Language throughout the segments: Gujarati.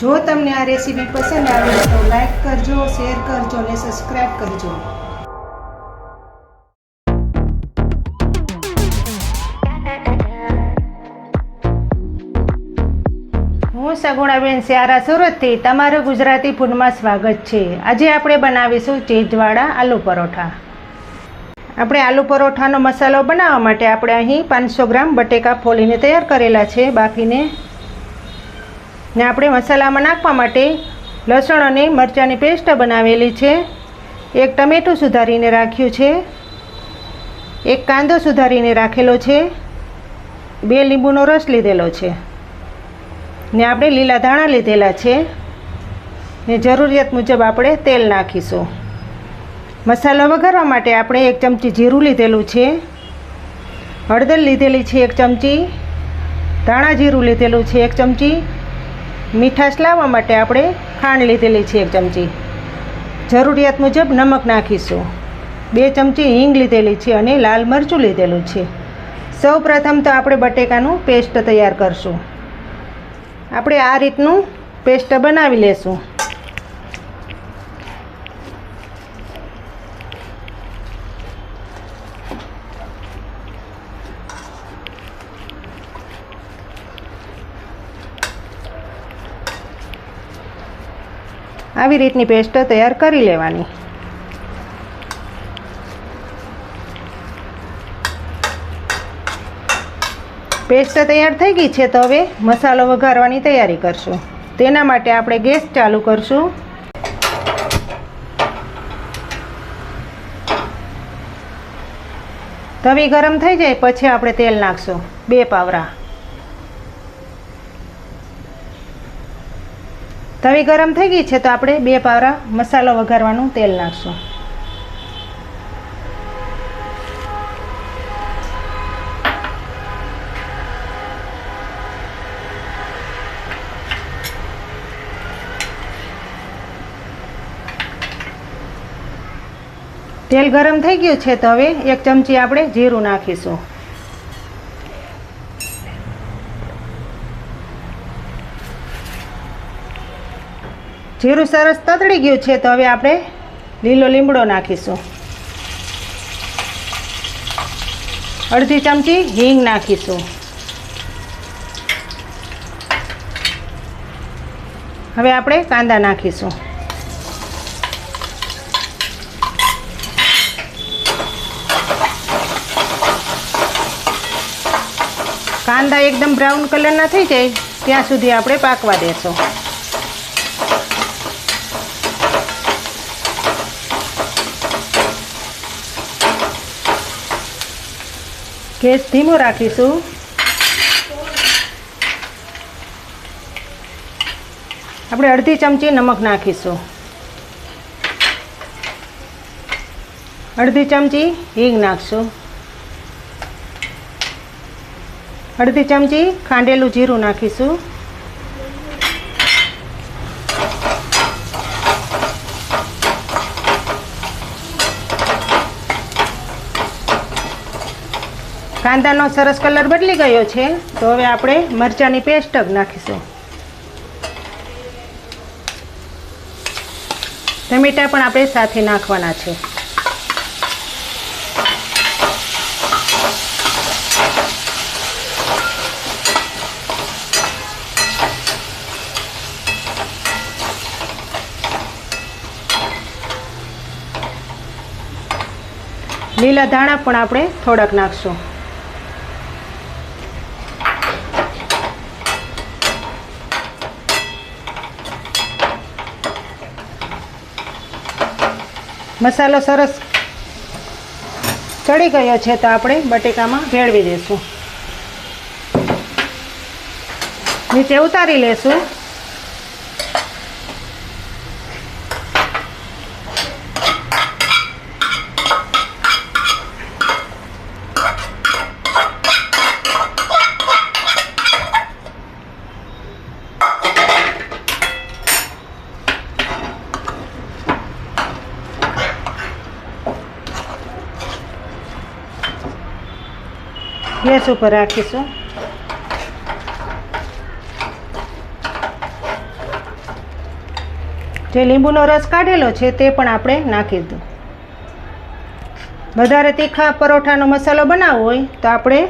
જો તમને આ રેસીપી પસંદ આવે તો લાઈક કરજો શેર કરજો અને સબસ્ક્રાઈબ કરજો. હું સગુણાબેન સ્યારા સુરતથી તમારું ગુજરાતી ફૂડમાં સ્વાગત છે. આજે આપણે બનાવીશું ચીજવાળા આલુ પરોઠા. આપણે આલુ પરોઠાનો મસાલો બનાવવા માટે આપણે અહીં પાંચસો ગ્રામ બટેકા ફોલીને તૈયાર કરેલા છે. બાફીને ને આપણે મસાલામાં નાખવા માટે લસણ અને મરચાંની પેસ્ટ બનાવેલી છે. એક ટમેટું સુધારીને રાખ્યું છે. એક કાંદો સુધારીને રાખેલો છે. બે લીંબુનો રસ લીધેલો છે. ને આપણે લીલા ધાણા લીધેલા છે. ને જરૂરિયાત મુજબ આપણે તેલ નાખીશું. મસાલો વઘારવા માટે આપણે એક ચમચી જીરું લીધેલું છે. હળદર લીધેલી છે એક ચમચી. ધાણા જીરું લીધેલું છે એક ચમચી. મીઠાશ લાવવા માટે આપણે ખાંડ લીધેલી છે એક ચમચી. જરૂરિયાત મુજબ નમક નાખીશું. બે ચમચી હિંગ લીધેલી છે અને લાલ મરચું લીધેલું છે. સૌ પ્રથમ તો આપણે બટેકાનું પેસ્ટ તૈયાર કરશું. આપણે આ રીતનું પેસ્ટ બનાવી લેશું. આવી રીતની પેસ્ટ તૈયાર કરી લેવાની. પેસ્ટ તૈયાર થઈ ગઈ છે તો હવે મસાલો વઘારવાની તૈયારી કરશું. તેના માટે આપણે ગેસ ચાલુ કરશું. તવી ગરમ થઈ જાય, પછી આપણે તેલ નાખશું. બે પાવરા. તવી ગરમ થઈ ગઈ છે તો આપણે બે પાવરા મસાલો વઘારવાનું તેલ નાખશું. તેલ ગરમ થઈ ગયું છે તો હવે એક ચમચી આપણે જીરું નાખીશું. જીરું સરસ તતડી ગયું છે, તો હવે આપણે લીલો લીમડો નાખીશું. અડધી ચમચી હિંગ નાખીશું. હવે આપણે કાંદા નાખીશું. કાંદા એકદમ બ્રાઉન કલરના થઈ જાય, ત્યાં સુધી આપણે પાકવા દેશું. ગેસ ધીમો રાખીશું. આપણે અડધી ચમચી નમક નાખીશું. અડધી ચમચી હિંગ નાખશું. અડધી ચમચી ખાંડેલું જીરું નાખીશું. કાંદાનો સરસ કલર બદલી ગયો છે, તો હવે આપણે મરચાંની પેસ્ટ નાખીશું. ટમેટા પણ આપણે સાથે નાખવાના છે. લીલા ધાણા પણ આપણે થોડાક નાખશું. મસાલો સરસ ચડી ગયો છે તો આપણે બટેકામાં ભેળવી દઈશું નીચે ઉતારી લેશું. ગેસ ઉપર રાખીશું. જે લીંબુનો રસ કાઢેલો છે તે પણ આપણે નાખી દઉં. વધારે તીખા પરોઠાનો મસાલો બનાવવો હોય તો આપણે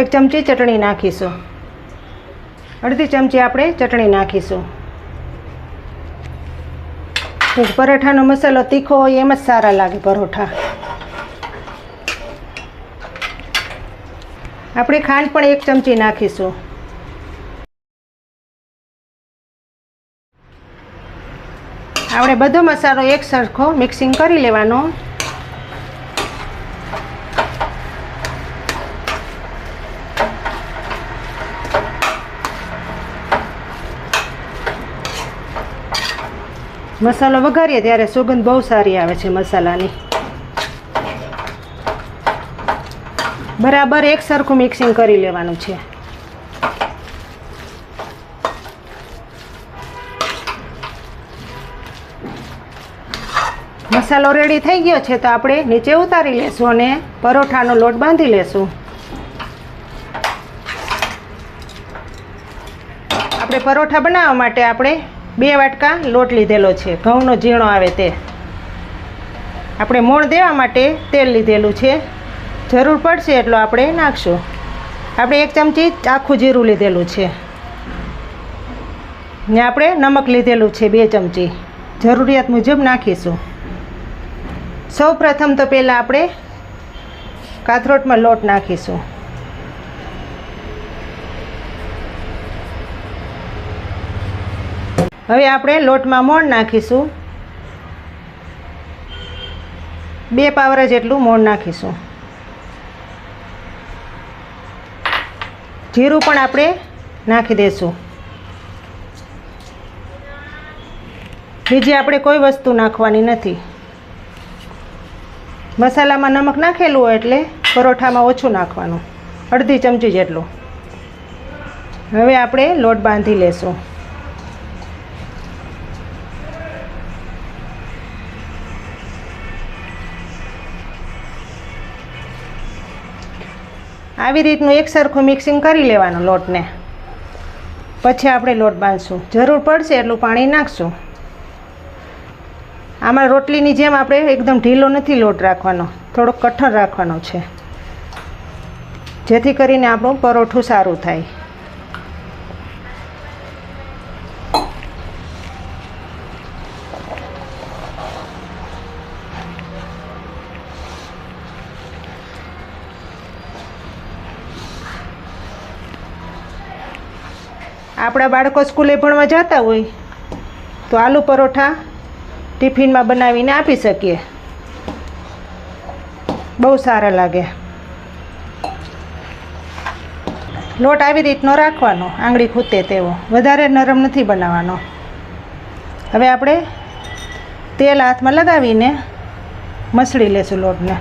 એક ચમચી ચટણી નાખીશું. અડધી ચમચી આપણે ચટણી નાખીશું. પરોઠાનો મસાલો તીખો હોય એમ જ સારા લાગે પરોઠા. આપણે ખાંડ પણ એક ચમચી નાખીશું. આપણે બધો મસાલો એક સરખો મિક્સિંગ કરી લેવાનો. મસાલો વઘારીએ ત્યારે સુગંધ બહુ સારી આવે છે મસાલાની. બરાબર એક સરખું મિક્સિંગ કરી લેવાનું છે. મસાલો રેડી થઈ ગયો છે તો આપણે નીચે ઉતારી લેશું અને પરોઠાનો લોટ બાંધી લેશું. આપણે પરોઠા બનાવવા માટે આપણે બે વાટકા લોટ લીધેલો છે, ઘઉંનો ઝીણો આવે તે. આપણે મોણ દેવા માટે તેલ લીધેલું છે. જરૂર પડશે એટલો આપણે નાખશું. આપણે એક ચમચી આખું જીરું લીધેલું છે. ને આપણે નમક લીધેલું છે બે ચમચી. જરૂરિયાત મુજબ નાખીશું. સૌ પ્રથમ તો પહેલાં આપણે કાથરોટમાં લોટ નાખીશું. હવે આપણે લોટમાં મોણ નાખીશું. બે પાવરા જેટલું મોણ નાખીશું. જીરું પણ આપણે નાખી દઈશું બીજી આપણે કોઈ વસ્તુ નાખવાની નથી. મસાલામાં નમક નાખેલું હોય એટલે પરોઠામાં ઓછું નાખવાનું. અડધી ચમચી જેટલું. હવે આપણે લોટ બાંધી લેશું. આવી રીતનું એક સરખું મિક્સિંગ કરી લેવાનું લોટને. પછી આપણે લોટ બાંધશું. જરૂર પડશે એટલું પાણી નાખશું. આમાં રોટલીની જેમ આપણે એકદમ ઢીલો નથી લોટ રાખવાનો. થોડોક કઠણ રાખવાનો છે. જેથી કરીને આપણું પરોઠું સારું થાય. આપણા બાળકો સ્કૂલે ભણવા જતા હોય, તો આલુ પરોઠા ટિફિનમાં બનાવીને આપી શકીએ. બહુ સારા લાગે. લોટ આવી રીતનો રાખવાનો, આંગળી ખૂતે તેવો. વધારે નરમ નથી બનાવવાનો. હવે આપણે તેલ હાથમાં લગાવીને મસળી લેશું લોટને.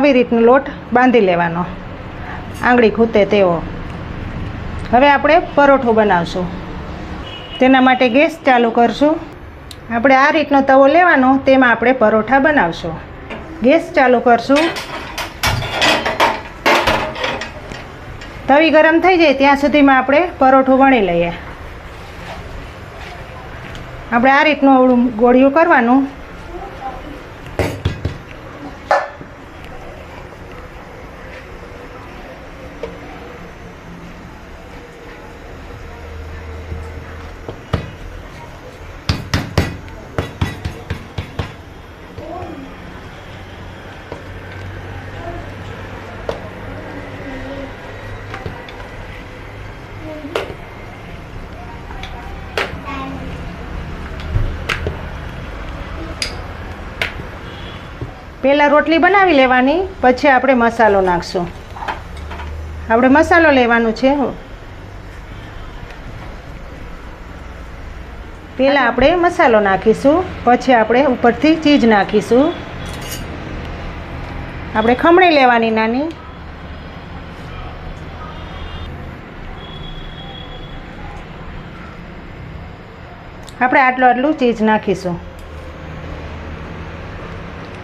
આવી રીતનો લોટ બાંધી લેવાનો. આંગળી ખૂતે તેવો. હવે આપણે પરોઠું બનાવશું. તેના માટે ગેસ ચાલુ કરશું. આપણે આ રીતનો તવો લેવાનો, તેમાં આપણે પરોઠા બનાવશું. ગેસ ચાલુ કરશું. તવી ગરમ થઈ જાય ત્યાં સુધીમાં આપણે પરોઠું વણી લઈએ. આપણે આ રીતનું ગોળિયું કરવાનું. પહેલાં રોટલી બનાવી લેવાની, પછી આપણે મસાલો નાખશું. આપણે મસાલો લેવાનો છે પહેલાં આપણે મસાલો નાખીશું, પછી આપણે ઉપરથી ચીજ નાખીશું. આપણે ખમણી લેવાની નાની. આપણે આટલું આટલું ચીજ નાખીશું.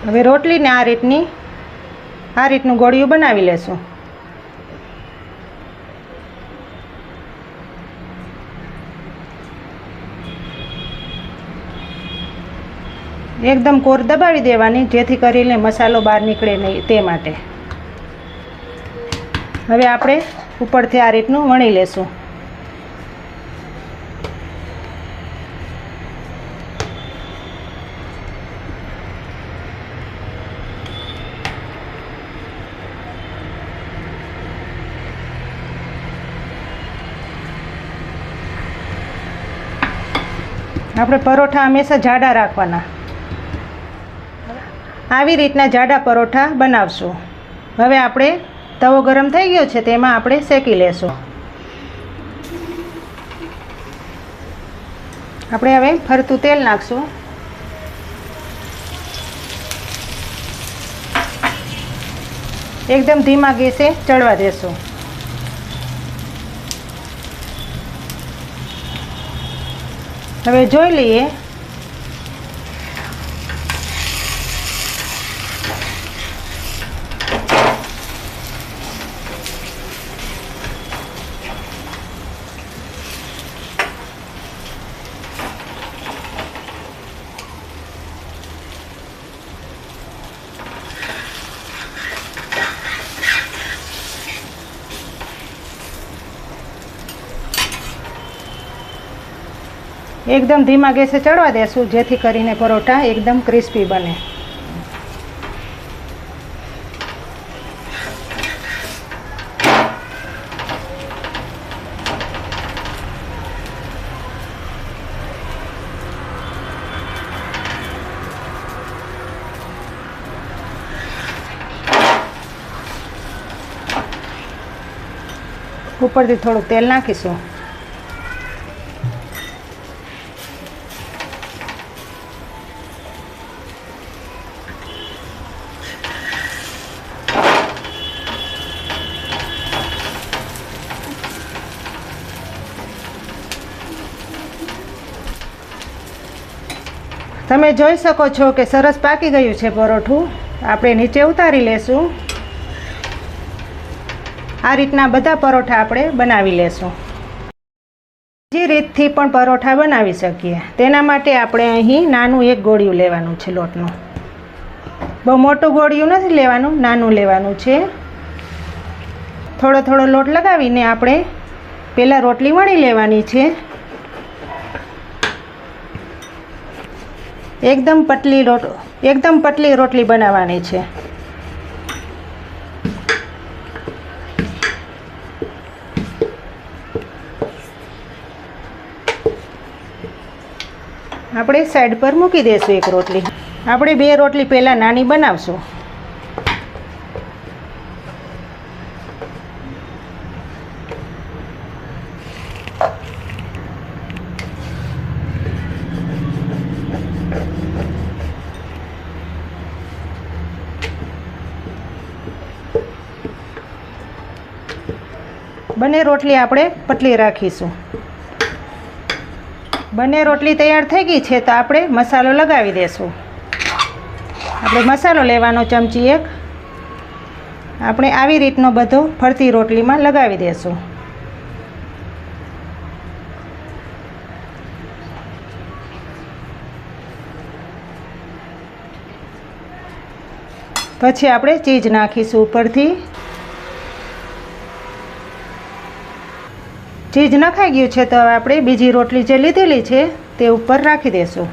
હવે રોટલીને આ રીતની, આ રીતનું ગોળિયું બનાવી લેશું. એકદમ કોર દબાવી દેવાની, જેથી કરીને મસાલો બહાર નીકળે નહીં તે માટે. હવે આપણે ઉપરથી આ રીતનું વણી લેશું. આપણે પરોઠા હંમેશા જાડા રાખવાના. આવી રીતના જાડા પરોઠા બનાવશું. હવે આપણે તવો ગરમ થઈ ગયો છે તેમાં આપણે શેકી લેશું. આપણે હવે ફરતું તેલ નાખશું. એકદમ ધીમા ગેસે ચડવા દેશું. હવે જોઈ લઈએ. એકદમ ધીમા ગેસે ચડવા દેશું, જેથી કરીને પરોઠા એકદમ ક્રિસ્પી બને. ઉપરથી થોડુંક તેલ નાખીશું. જોઈ શકો છો કે સરસ પાકી ગયું છે પરોઠું. આપણે નીચે ઉતારી લેશું. આ રીતના બધા પરોઠા આપણે બનાવી લેશું. બીજી રીતથી પણ પરોઠા બનાવી શકીએ. તેના માટે આપણે અહીં નાનું એક ગોળિયું લેવાનું છે લોટનું. બહુ મોટું ગોળિયું નથી લેવાનું, નાનું લેવાનું છે. થોડો થોડો લોટ લગાવીને આપણે પહેલાં રોટલી વણી લેવાની છે. એકદમ પતલી રોટ, એકદમ પતલી રોટલી બનાવવાની છે. આપણે સાઈડ પર મૂકી દઈશું એક રોટલી. આપણે બે રોટલી પહેલાં નાની બનાવશું. બંને રોટલી આપણે પતલી રાખીશું. બંને રોટલી તૈયાર થઈ ગઈ છે તો આપણે મસાલો લગાવી દેશું. આપણે મસાલો લેવાનો ચમચી એક. આપણે આવી રીતનો બધો ફરતી રોટલીમાં લગાવી દેશું. પછી આપણે ચીજ નાખીશું ઉપરથી. ચીજ નખાઈ ગયું છે, તો આપણે બીજી રોટલી જે લીધેલી છે, તે ઉપર રાખી દઈશું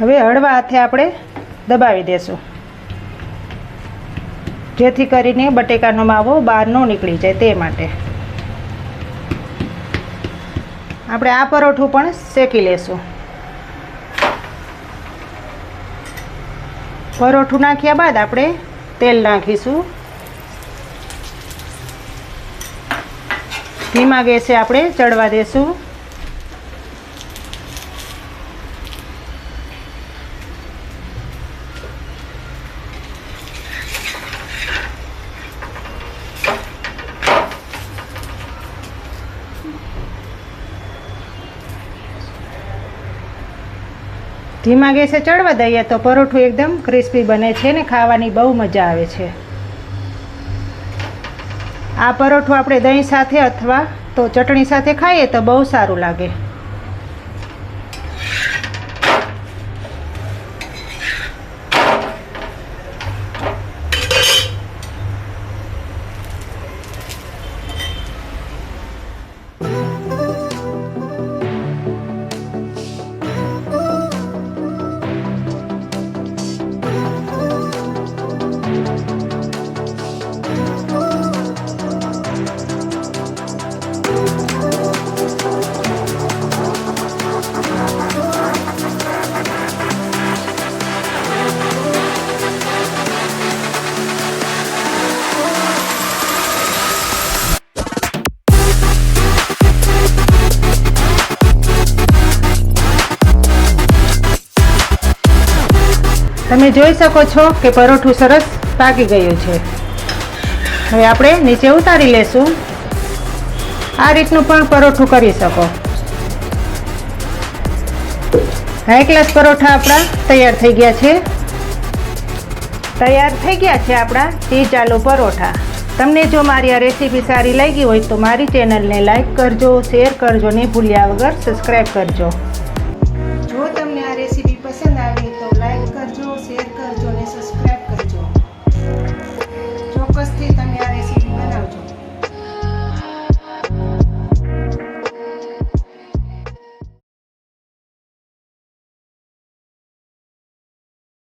હવે હળવા હાથે આપણે દબાવી દેશું. જેથી કરીને બટેકાનો માવો બહાર ન નીકળી જાય તે માટે. આપણે આ પરોઠું પણ શેકી લેશું. પરોઠું નાખ્યા બાદ આપણે તેલ નાખીશું. ધીમા ગેસે આપણે ચડવા દેશું. ધીમા ગેસે ચડવા દઈએ તો પરોઠું એકદમ ક્રિસ્પી બને છે ને ખાવાની બહુ મજા આવે છે. આ પરોઠું આપણે દહીં સાથે અથવા તો ચટણી સાથે ખાઈએ તો બહુ સારું લાગે. તમે જોઈ શકો છો કે પરોઠું સરસ પાકી ગયું છે. હવે આપણે નીચે ઉતારી લેશું. આ રીતનું પણ પરોઠું કરી શકો. હાઈ ક્લાસ પરોઠા આપણા તૈયાર થઈ ગયા છે. તૈયાર થઈ ગયા છે આપણા ચીજ આલુ પરોઠા. તમને જો મારી આ રેસીપી સારી લાગી હોય તો મારી ચેનલને લાઈક કરજો, શેર કરજો ને ભૂલ્યા વગર સબસ્ક્રાઈબ કરજો.